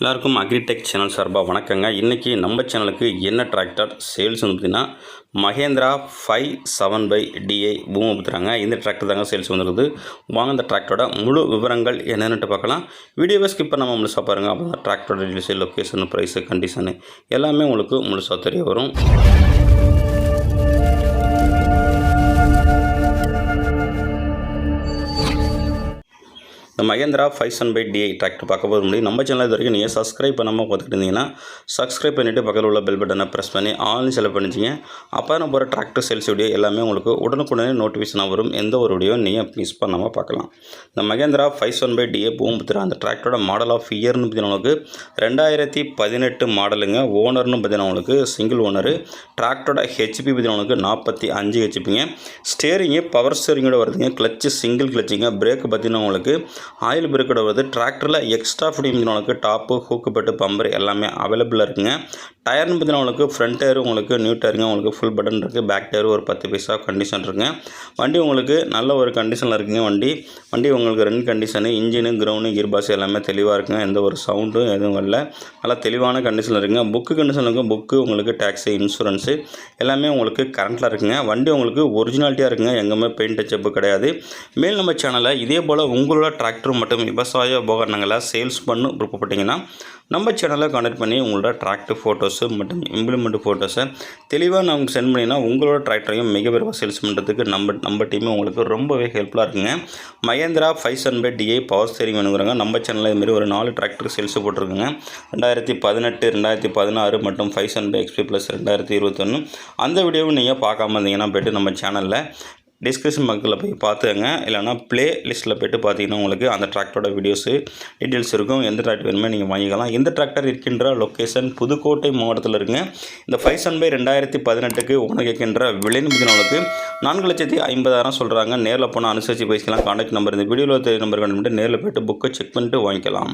எல்லாருக்கும் agritech channel சார்பாக வணக்கங்க. இன்றைக்கி நம்ம சேனலுக்கு என்ன டிராக்டர் சேல்ஸ் வந்து பார்த்திங்கன்னா Mahindra five seven five DI பூமபுத்திராங்க இந்த டிராக்டர் தாங்க சேல்ஸ் வந்துருக்குது. வாங்க இந்த டிராக்டரோட முழு விவரங்கள் என்னென்னுட்டு பார்க்கலாம். வீடியோவை ஸ்கிப் பண்ணாமல் முழுசாக பாருங்கள் அப்போ தான் டிராக்டரோட டீட்டெயில்ஸ் லொக்கேஷன் ப்ரைஸு கண்டிஷனு எல்லாமே உங்களுக்கு முழுசாக தெரிய வரும். இந்த Mahindra five seven five DI tractor பார்க்க போகிற முடியும் நம்ம சேனல் இது வரைக்கும் நீங்கள் சப்ஸ்கிரைப் பண்ணாமல் பார்த்துட்டு இருந்தீங்கன்னா சப்ஸ்கிரைப் பண்ணிவிட்டு பக்கத்தில் உள்ள பெல் பட்டனை ப்ரெஸ் பண்ணி ஆன்லைன் செலவு பண்ணிச்சிங்க அப்போ நம்ம போகிற டிராக்டர் சேல்ஸ் வீடியோ எல்லாமே உங்களுக்கு உடனுக்குடனே நோட்டிஃபிகேஷனாக வரும். எந்த ஒரு வீடியோ நீங்கள் மிஸ் பண்ணாமல் பார்க்கலாம். இந்த Mahindra five seven five DI Bhoomiputra அந்த டிராக்டரோட மாடல் ஆஃப் இயர்னு பார்த்தீங்கன்னா உங்களுக்கு ரெண்டாயிரத்தி பதினெட்டு மாடலுங்க ஓனர்னு பார்த்தீங்கன்னா உங்களுக்கு சிங்கிள் ஓனர் டிராக்டரோட ஹெச்பி பார்த்தீங்கன்னா உங்களுக்கு நாற்பத்தி அஞ்சு ஹெச்பிங்க ஸ்டேரிங்கு பவர் ஸ்டேரிங்கோட வருதுங்க. கிளச்சு சிங்கிள் கிளச்சுங்க பிரேக் பார்த்தீங்கன்னா உங்களுக்கு ஆயில் பிரேக்கோட வருது டிராக்டரில் எக்ஸ்ட்ரா ஃபுடிங் உனக்கு டாப்பு ஹூக்கு பெட்டு பம்பர் எல்லாமே அவைலபிளாக இருக்குங்க. டயர்னு பார்த்தீங்கன்னா உங்களுக்கு ஃப்ரண்ட் டயர் உங்களுக்கு நியூ டயருங்க உங்களுக்கு ஃபுல் பட்டன் இருக்குது பேக் டயர் ஒரு பத்து பைசா கண்டிஷன் இருக்குங்க வண்டி உங்களுக்கு நல்ல ஒரு கண்டிஷனில் இருக்குங்க வண்டி. வண்டி உங்களுக்கு ரெண்டு கண்டிஷனு இன்ஜினு கிரவுண்டு கியர் பாஸ் எல்லாமே தெளிவாக இருக்குங்க. எந்த ஒரு சவுண்டும் எதுவும் இல்லை. நல்லா தெளிவான கண்டிஷனில் இருக்குங்க. புக்கு கண்டிஷன் இருக்கும் புக்கு உங்களுக்கு டேக்ஸு இன்சூரன்ஸு எல்லாமே உங்களுக்கு கரண்ட்டில் இருக்குங்க. வண்டி உங்களுக்கு ஒரிஜினாலிட்டியாக இருக்குங்க. எங்கேயுமே பெயிண்ட் டச்சப்பு கிடையாது. மேல் நம்ம சேனலை இதே போல் உங்களோட டிராக்டர் மற்றும் விவசாய உபகரணங்களை சேல்ஸ் பண்ணு விருப்பப்பட்டீங்கன்னா நம்ம சேனலை கனெக்ட் பண்ணி உங்களோட டிராக்டர் ஃபோட்டோஸு மற்றும் இம்ப்ளிமெண்ட் ஃபோட்டோஸை தெளிவாக நான் உங்களுக்கு சென்ட் பண்ணினா உங்களோட டிராக்டரையும் மிக விரைவாக சேல்ஸ் பண்ணுறதுக்கு நம்ம நம்ம டீமே உங்களுக்கு ரொம்பவே ஹெல்ப்ஃபுல்லாக இருக்குங்க. Mahindra five hundred DI power steering வேணுங்கிறாங்க நம்ம சேனலில் இதுமாரி ஒரு நாலு டிராக்டர் சேல்ஸ் போட்டிருக்குங்க. ரெண்டாயிரத்தி பதினெட்டு ரெண்டாயிரத்தி பதினாறு மற்றும் ஃபைவ் ஹண்ட்ரட் எக்ஸ்பி ப்ளஸ் ரெண்டாயிரத்தி இருபத்தொன்று அந்த வீடியோவும் நீங்கள் பார்க்காம இருந்தீங்கன்னா போய்ட்டு நம்ம சேனலில் டிஸ்கிரிப்ஷன் பக்கத்தில் போய் பார்த்துங்க இல்லைனா ப்ளே லிஸ்ட்டில் போய்ட்டு பார்த்தீங்கன்னா உங்களுக்கு அந்த டிராக்டரோட வீடியோஸு டீட்டெயில்ஸ் இருக்கும். எந்த டிராக்டர் வேணுமே நீங்கள் வாங்கிக்கலாம். இந்த டிராக்டர் இருக்கின்ற லொக்கேஷன் புதுக்கோட்டை மாவட்டத்தில் இருக்குங்க. இந்த ஃபைவ் சன் பை ரெண்டாயிரத்தி பதினெட்டுக்கு உனக்கு இருக்கின்ற விலை நிமிடங்களுக்கு நான்கு லட்சத்தி ஐம்பதாயிரம் சொல்கிறாங்க நேரில் போனால் அனுசரித்து பேசிக்கலாம். கான்டாக்ட் நம்பர் இந்த வீடியோவில் தெரிய நம்பர் கண்டுபிட்டு நேரில் போய்ட்டு புக்கை செக் பண்ணிட்டு வாங்கிக்கலாம்.